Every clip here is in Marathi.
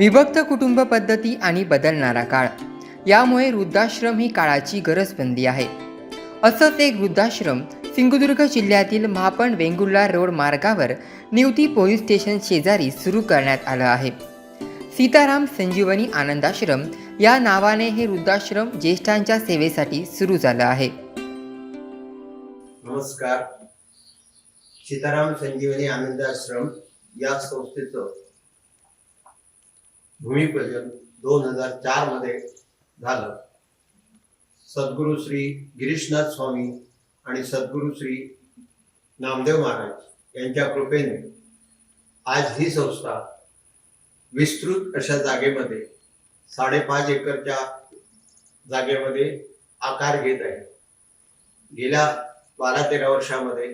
विभक्त कुटुंब पद्धती आणि बदलणारा काळ. यामुळे वृद्धाश्रम ही काळाची गरज बनली आहे. असंच एक वृद्धाश्रम सिंधुदुर्ग जिल्ह्यातील महापण वेंगुर्ला रोड मार्गावर निवती पोलीस स्टेशन शेजारी सुरू करण्यात आलं आहे. सीताराम संजीवनी आनंदाश्रम या नावाने हे वृद्धाश्रम ज्येष्ठांच्या सेवेसाठी सुरू झालं आहे. नमस्कार. सीताराम संजीवनी आनंदाश्रम या संस्थेचं भूमिपूजन दोन हजार चारमध्ये झालं. सद्गुरू श्री गिरीशनाथ स्वामी आणि सद्गुरू श्री नामदेव महाराज यांच्या कृपेने आज ही संस्था विस्तृत अशा जागेमध्ये साडेपाच एकरच्या जागेमध्ये आकार घेत आहे. गेल्या बारा तेरा वर्षामध्ये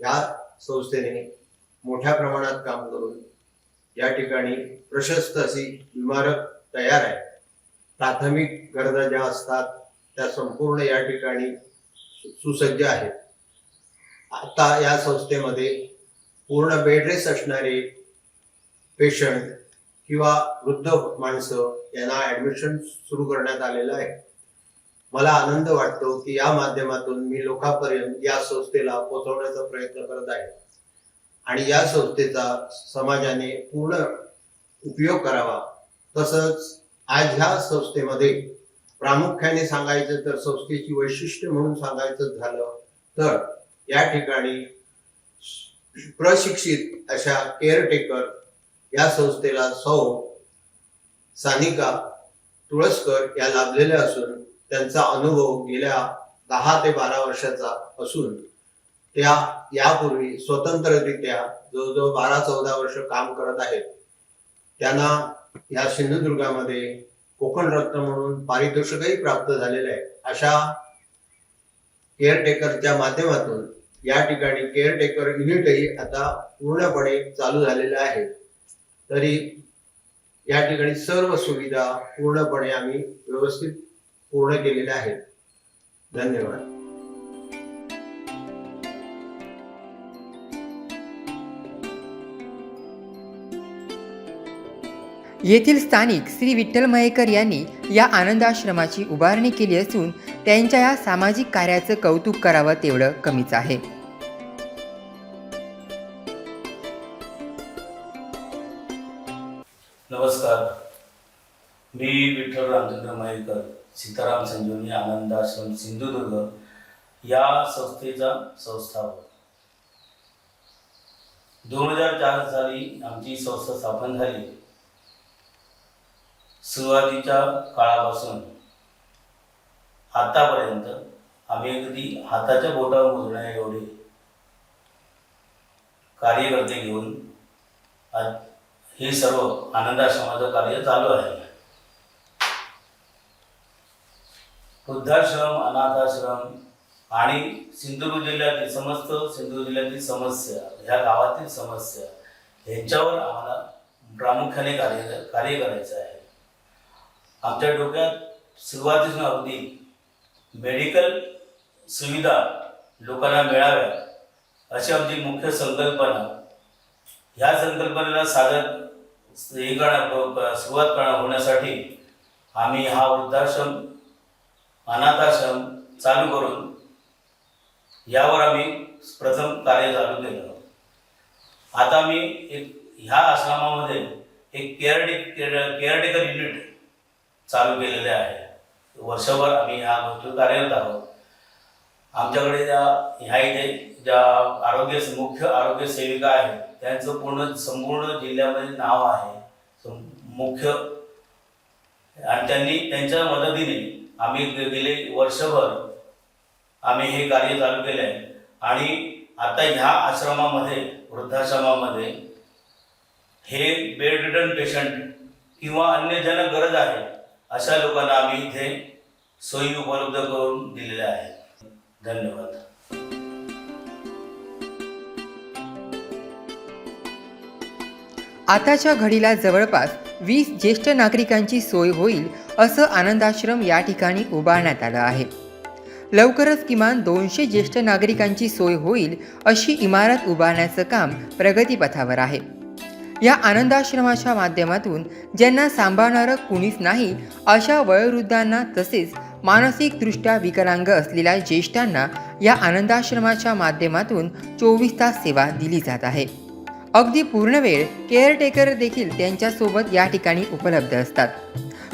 या संस्थेने मोठ्या प्रमाणात काम करून या ठिकाणी प्रशस्त अशी इमारत तयार आहे. प्राथमिक गरजा ज्या असतात त्या संपूर्ण या ठिकाणी सुसज्ज आहेत. आता या संस्थेमध्ये पूर्ण बेडरेस असणारे पेशंट किंवा वृद्ध माणसं यांना ऍडमिशन सुरू करण्यात आलेलं आहे. मला आनंद वाटतो की या माध्यमातून मी लोकांपर्यंत या संस्थेला पोहोचवण्याचा प्रयत्न करत आहे. आणि या संस्थेचा समाजाने पूर्ण उपयोग करावा. तसंच आज ह्या संस्थेमध्ये प्रामुख्याने सांगायचं तर संस्थेची वैशिष्ट्य म्हणून सांगायचं झालं तर या ठिकाणी प्रशिक्षित अशा केअरटेकर या संस्थेला सौ सानिका तुळसकर या लाभलेल्या असून त्यांचा अनुभव गेल्या दहा ते बारा वर्षाचा असून त्या यापूर्वी स्वतंत्ररित्या जवळजवळ बारा चौदा वर्ष काम करत आहेत. त्यांना या सिंधुदुर्गामध्ये कोकण रत्न म्हणून पारितोषिकही प्राप्त झालेलं आहे. अशा केअरटेकरच्या माध्यमातून या ठिकाणी केअरटेकर युनिटही आता पूर्णपणे चालू झालेलं आहे. तरी या ठिकाणी सर्व सुविधा पूर्णपणे आम्ही व्यवस्थित पूर्ण केलेल्या आहेत. धन्यवाद. येथील स्थानिक श्री विठ्ठल मयेकर यांनी या आनंदाश्रमाची उभारणी केली असून त्यांच्या या सामाजिक कार्याचं कौतुक करावं तेवढं कमीच आहे. नमस्कार. मी विठ्ठल रामचंद्र मयेकर सीताराम संजीवनी आनंदाश्रम सिंधुदुर्ग या संस्थेचा संस्थापक. दोन हजार चार साली आमची संस्था स्थापन झाली. सुरुवातीच्या काळापासून आतापर्यंत आम्ही अगदी हाताच्या बोटावर मोजण्या एवढे कार्यकर्ते घेऊन हे सर्व आनंदाश्रमाचं कार्य चालू आहे. वृद्धाश्रम अनाथाश्रम आणि सिंधुदुर्ग जिल्ह्यातील समस्त सिंधुदुर्ग जिल्ह्यातील समस्या ह्या गावातील समस्या ह्यांच्यावर आम्हाला प्रामुख्याने कार्य कार्य करायचं आहे. आमच्या डोक्यात सुरुवातीच अगदी मेडिकल सुविधा लोकांना मिळाव्या अशी आमची मुख्य संकल्पना. ह्या संकल्पनेला साधन हे करणं सुरुवात करणं होण्यासाठी आम्ही हा वृद्धाश्रम अनाथाश्रम चालू करून यावर आम्ही प्रथम कार्य चालू केलं. आता मी एक ह्या आश्रमामध्ये एक केअरटेक केअरटेकर युनिट चालू केलेले आहे. वर्षभर आम्ही ह्या गोष्टी कार्यरत आहोत. आमच्याकडे ज्या ह्या इथे ज्या आरोग्य मुख्य आरोग्य सेविका आहेत त्यांचं पूर्ण संपूर्ण जिल्ह्यामध्ये नाव आहे. मुख्य. आणि त्यांनी त्यांच्या मदतीने आम्ही गेले वर्षभर आम्ही हे कार्य चालू केले आहे आणि आता ह्या आश्रमामध्ये वृद्धाश्रमामध्ये हे बेड रिटर्न पेशंट किंवा अन्य ज्यांना गरज आहे अशा लोकांना आम्ही इथे सोयी उपलब्ध करून दिलेल्या आहेत. धन्यवाद. आताच्या घडीला जवळपास वीस ज्येष्ठ नागरिकांची सोय होईल असं आनंदाश्रम या ठिकाणी उभारण्यात आलं आहे. लवकरच किमान दोनशे ज्येष्ठ नागरिकांची सोय होईल अशी इमारत उभारण्याचं काम प्रगतीपथावर आहे. या आनंदाश्रमाच्या माध्यमातून ज्यांना सांभाळणारं कुणीच नाही अशा वयोवृद्धांना तसेच मानसिकदृष्ट्या विकलांग असलेल्या ज्येष्ठांना या आनंदाश्रमाच्या माध्यमातून चोवीस तास सेवा दिली जात आहे. अगदी पूर्ण वेळ केअरटेकर देखील त्यांच्यासोबत या ठिकाणी उपलब्ध असतात.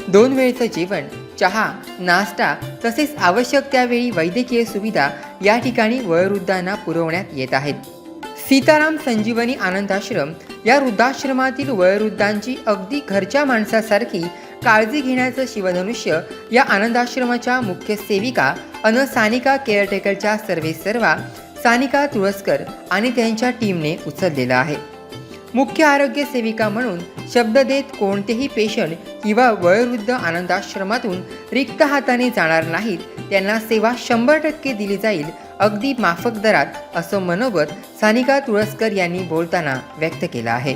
दोन वेळचं जेवण चहा नाश्ता तसेच आवश्यक त्यावेळी वैद्यकीय सुविधा या ठिकाणी वयोवृद्धांना पुरवण्यात येत आहेत. सीताराम संजीवनी आनंदाश्रम या वृद्धाश्रमातील वयोवृद्धांची अगदी घरच्या माणसासारखी काळजी घेण्याचं शिवधनुष्य या आनंदाश्रमाच्या मुख्य सेविका अन सानिका केअरटेकरच्या सर्वे सर्वा सानिका तुळसकर आणि त्यांच्या टीमने उचललेलं आहे. मुख्य आरोग्य सेविका म्हणून शब्द देत कोणतेही पेशंट किंवा वयोवृद्ध आनंदाश्रमातून रिक्त हाताने जाणार नाहीत त्यांना सेवा शंभर टक्के दिली जाईल अगदी माफक दरात असं मनोगत सानिका तुळसकर यांनी बोलताना व्यक्त केलं आहे.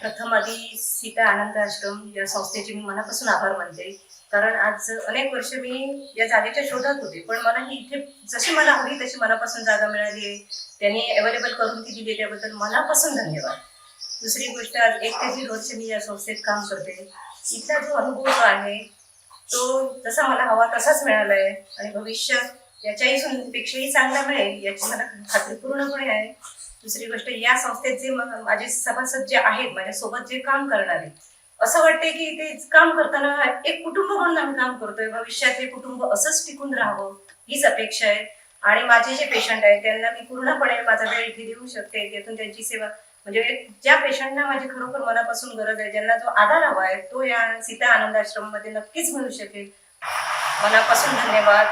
प्रथम आधी सीता आनंद आश्रम या संस्थेचे मी मनापासून आभार मानते. कारण आज अनेक वर्ष मी या जागेच्या शोधात होते. पण मला ही इथे जशी मला हवी तशी मनापासून जागा मिळाली आहे. त्यांनी अवेलेबल करून ती दिली त्याबद्दल मनापासून धन्यवाद. दुसरी गोष्ट आज एक ते रोजचे मी या संस्थेत काम करते. इथला जो अनुभव आहे तो जसा मला हवा तसाच मिळाला आहे आणि भविष्यात याच्याही पेक्षाही चांगला मिळेल याची मला खात्री पूर्णपणे आहे. दुसरी गोष्ट या संस्थेत जे माझे सभासद जे आहेत माझ्यासोबत जे काम करणारे असं वाटतंय की ते काम करताना एक कुटुंब म्हणून आम्ही काम करतोय. भविष्यात हे कुटुंब असंच टिकून राहावं हीच अपेक्षा आहे. आणि माझे जे पेशंट आहेत त्यांना मी पूर्णपणे माझा वेळ इथे देऊ शकते. त्यातून त्यांची सेवा म्हणजे ज्या पेशंटना माझी खरोखर मनापासून गरज आहे ज्यांना जो आधार हवा आहे तो या सीता आनंद आश्रममध्ये नक्कीच मिळू शकेल. मनापासून धन्यवाद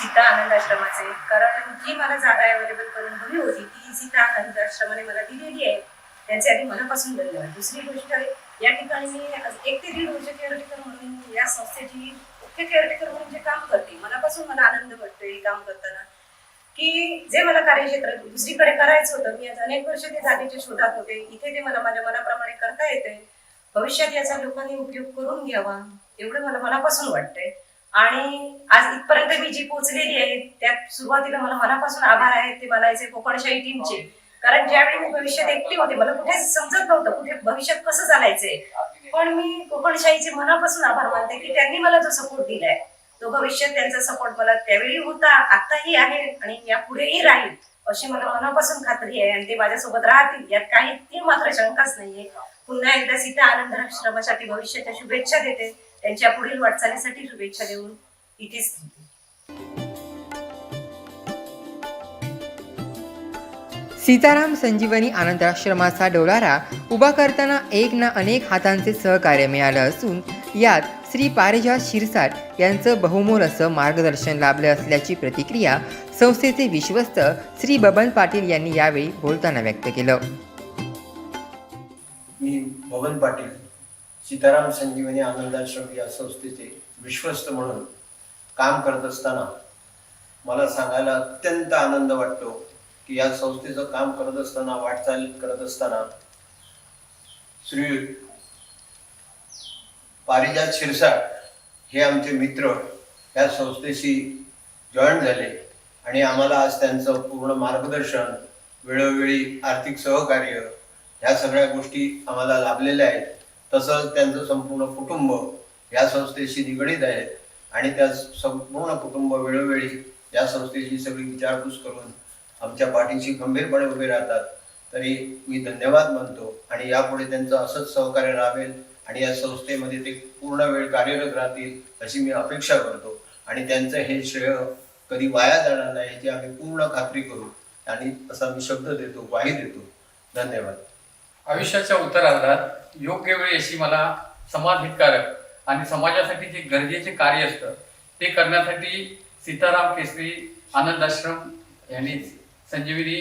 सीता आनंद आश्रमाचे. कारण जी मला जागा अवेलेबल करून हवी होती ती सीता आनंद आश्रमाने मला दिलेली आहे. त्यांचे आधी मनापासून धन्यवाद. दुसरी गोष्ट या ठिकाणी मी एक ते दीड वर्ष केअरटेकर म्हणून या संस्थेची मुख्य केअरटेकर म्हणून जे काम करते मनापासून मला आनंद वाटतो हे काम करताना. की जे मला कार्यक्षेत्र दुसरीकडे करायचं होतं मी आज अनेक वर्ष ते जातीचे शोधात होते. इथे ते मला माझ्या मनाप्रमाणे करता येते. भविष्यात याचा लोकांनी उपयोग करून घ्यावा एवढं मला मनापासून वाटतंय. आणि आज इथपर्यंत मी जी पोहोचलेली आहे त्यात सुरुवातीला मला मनापासून आभार आहेत ते म्हणायचे कोकणशाही टीमचे कारण ज्यावेळी मी भविष्यात एकटी होते मला कुठे समजत नव्हतं कुठे भविष्यात कसं चालायचंय. पण मी कोकणशाहीचे मनापासून आभार मानते की त्यांनी मला जो सपोर्ट दिलाय. तो भविष्यात त्यांचा सपोर्ट मला त्यावेळी होता आताही आहे आणि यापुढेही राहील अशी मला मनापासून खात्री आहे आणि ते माझ्यासोबत राहतील यात काही ती मात्र शंकाच नाहीये. पुन्हा एकदा सीता आनंद आश्रमासाठी भविष्याच्या शुभेच्छा देते. त्यांच्या पुढील वाटचालीसाठी शुभेच्छा देऊन इथेच सीताराम संजीवनी आनंदाश्रमाचा डोलारा उभा करताना एक ना अनेक हातांचे सहकार्य मिळालं असून यात श्री पारिजात शिरसाट यांचं बहुमोल असं मार्गदर्शन लाभलं असल्याची प्रतिक्रिया संस्थेचे विश्वस्त श्री बबन पाटील यांनी यावेळी बोलताना व्यक्त केलं. मी बबन पाटील सीताराम संजीवनी आनंदाश्रम या संस्थेचे विश्वस्त म्हणून काम करत असताना मला सांगायला अत्यंत आनंद वाटतो की या संस्थेचं काम करत असताना वाटचाल करत असताना श्री पारिजात शिरसाट हे आमचे मित्र या संस्थेशी जॉईन झाले आणि आम्हाला आज त्यांचं पूर्ण मार्गदर्शन वेळोवेळी आर्थिक सहकार्य ह्या सगळ्या गोष्टी आम्हाला लाभलेल्या आहेत. तसंच त्यांचं संपूर्ण कुटुंब या संस्थेशी निगडीत आहेत आणि त्या संपूर्ण कुटुंब वेळोवेळी या संस्थेची सगळी विचारपूस करून आमच्या पाठीशी गंभीरपणे उभे राहतात. तरी मी धन्यवाद मानतो आणि यापुढे त्यांचं असंच सहकार्य राहावेल आणि या संस्थेमध्ये ते पूर्ण वेळ कार्यरत राहतील अशी मी अपेक्षा करतो. आणि त्यांचं हे श्रेय कधी वाया जाणार नाही याची आम्ही पूर्ण खात्री करू. आणि असा मी शब्द देतो ग्वाही देतो. धन्यवाद. आयुष्याच्या उत्तरार्धात योग्य वेळी अशी मला समाज हितकारक आणि समाजासाठी जे गरजेचे कार्य असतं ते करण्यासाठी सीताराम केसरी आनंद आश्रम यांनी संजीवनी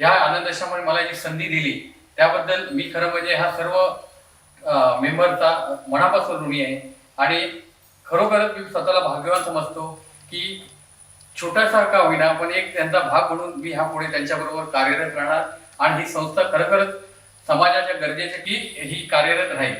या आनंद आश्रमाने मला जी संधी दिली त्याबद्दल मी खरं म्हणजे हा सर्व मेंबरचा मनापासून ऋणी आहे. आणि खरोखरच मी स्वतःला भाग्यवान समजतो की छोटासा का होईना पण एक त्यांचा भाग म्हणून मी ह्या पुढे त्यांच्याबरोबर कार्यरत राहणार. आणि ही संस्था खरोखरच समाजाच्या गरजेची की ही कार्यरत राहील.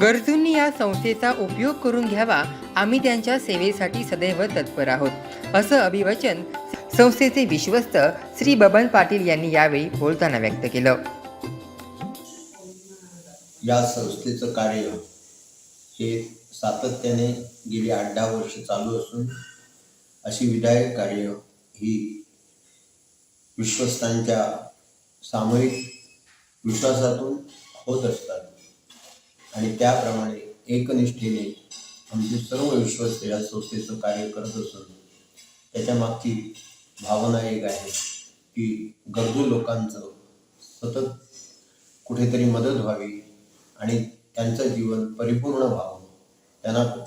गरजूंनी या संस्थेचा उपयोग करून घ्यावा. आम्ही त्यांच्या सेवेसाठी सदैव तत्पर आहोत. असं अभिवचन संस्थेचे विश्वस्त श्री बबन पाटील यांनी यावेळी बोलताना व्यक्त केलं. या संस्थेचं कार्य हे सातत्याने गेली आठ दहा वर्ष चालू असून अशी विधायक कार्य ही विश्वस्तांच्या सामूहिक विश्वासातून होत असतात. आणि त्याप्रमाणे एकनिष्ठेने आमचे सर्व विश्वस्त या संस्थेचं कार्य करत असून त्याच्या मागची भावना एक आहे की गरजू लोकांचं सतत कुठेतरी मदत व्हावी आणि त्यांचं जीवन परिपूर्ण व्हावं. त्यांना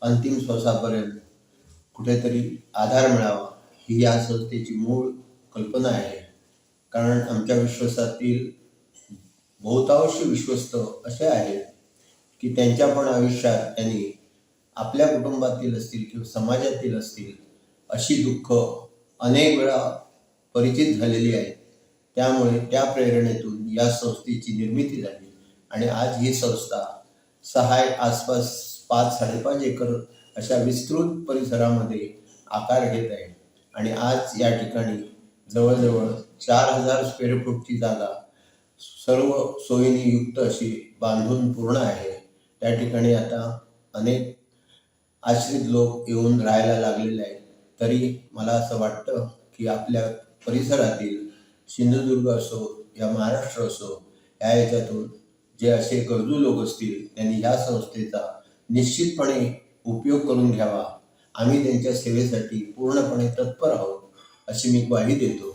अंतिम श्वासापर्यंत कुठेतरी आधार मिळावा ही या संस्थेची मूळ कल्पना आहे. कारण आमच्या विश्वासातील बहुतांश विश्वस्त असे आहेत की त्यांच्या पण आयुष्यात त्यांनी आपल्या कुटुंबातील असतील किंवा समाजातील असतील अशी दुःख अनेक वेळा परिचित झालेली आहे. त्यामुळे त्या प्रेरणेतून या संस्थेची निर्मिती झाली आणि आज ही संस्था सहाय आसपास पाच साडेपाच एकर अशा विस्तृत परिसरामध्ये आकार घेत आहे. आणि आज या ठिकाणी जवळजवळ चार हजार स्क्वेअर फूटची जागा सर्व सोयीने युक्त अशी बांधून पूर्ण आहे. त्या ठिकाणी आता अनेक आश्रित लोक येऊन राहायला लागलेले आहेत. तरी मला असं वाटतं की आपल्या परिसरातील सिंधुदुर्ग असो या महाराष्ट्र असो या याच्यातून जे असे गरजू लोक असतील त्यांनी या संस्थेचा निश्चितपणे उपयोग करून घ्यावा. आम्ही त्यांच्या सेवेसाठी पूर्णपणे तत्पर आहोत अशी मी ग्वाही देतो.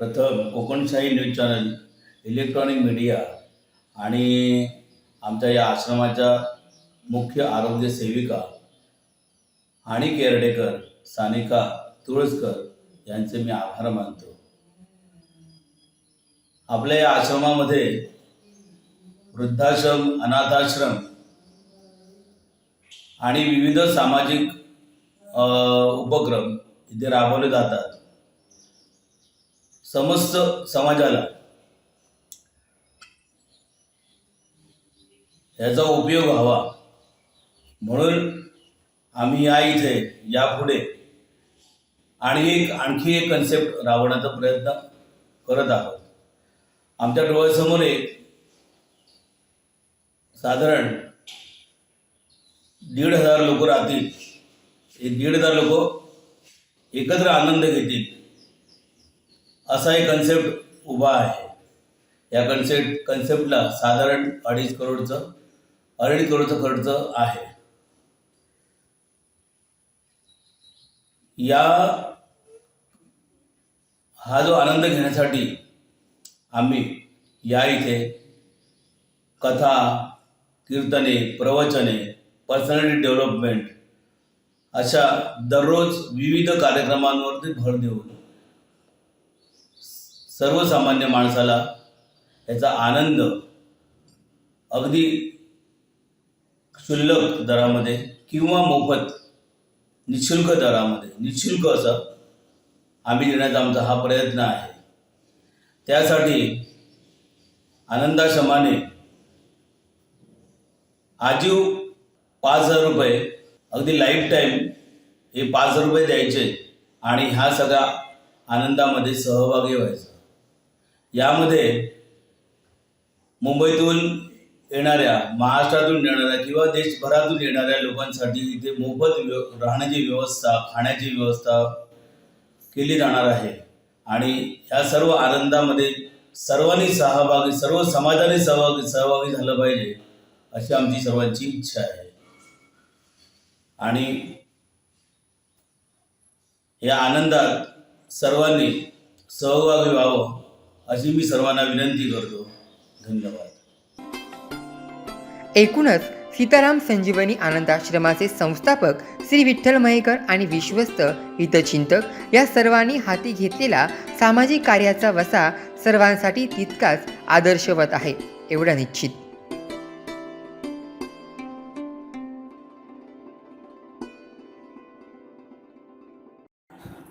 प्रथम Kokanshahi news channel electronic media आणि आमच्या या आश्रमाच्या मुख्य आरोग्य सेविका आणि केअरटेकर सानिका तुळसकर यांचे मी आभार मानतो. आपल्या या आश्रमामध्ये वृद्धाश्रम अनाथाश्रम आणि विविध सामाजिक उपक्रम इथे राबवले जातात. समस्त समाजाला. याचा उपयोग व्हावा. म्हणून आम्ही या इथे यापुढे आणि एक आणखी एक कन्सेप्ट राबवण्याचा प्रयत्न करत आहोत. आमच्या डोळ्यासमोर एक साधारण दीड हजार लोक राहतील. हे दीड हजार लोक एकत्र आनंद घेतील. असा एक कन्सेप्ट उभा आहे. या कन्सेप्ट कन्सेप्टला साधारण अडीच करोडचं अडीच करोडचा खर्च आहे. या हा जो आनंद घेण्यासाठी आम्ही या इथे कथा कीर्तने प्रवचने पर्सनॅलिटी डेव्हलपमेंट अशा दररोज विविध कार्यक्रमांवरती भर देऊन सर्वसामान्य माणसाला याचा आनंद अगदी क्षुल्लक दरामध्ये किंवा मोफत निशुल्क दरामध्ये निशुल्क असं आम्ही देण्याचा आमचा हा प्रयत्न आहे. त्यासाठी आनंदाशमाने आजीव पाच हजार रुपये अगदी लाईफ टाईम हे पाच हजार रुपये द्यायचे आणि ह्या सगळ्या आनंदामध्ये सहभागी व्हायचं. यामध्ये मुंबईतून येणाऱ्या महाराष्ट्रातून येणाऱ्या किंवा देशभरातून येणाऱ्या लोकांसाठी इथे मोफत व्यव राहण्याची व्यवस्था खाण्याची व्यवस्था केली जाणार आहे. आणि ह्या सर्व आनंदामध्ये सर्वांनी सहभागी सर्व समाजाने सहभागी सहभागी झालं पाहिजे अशी आमची सर्वांची इच्छा आहे. आणि या आनंदात सर्वांनी सहभागी व्हावं. अशी मी सर्वांना विनंती करतो. धन्यवाद. एकूणच सीताराम संजीवनी आनंदाश्रमाचे संस्थापक श्री विठ्ठल मयेकर आणि विश्वस्त हितचिंतक या सर्वांनी हाती घेतलेला सामाजिक कार्याचा वसा सर्वांसाठी तितकाच आदर्शवत आहे. एवढं निश्चित.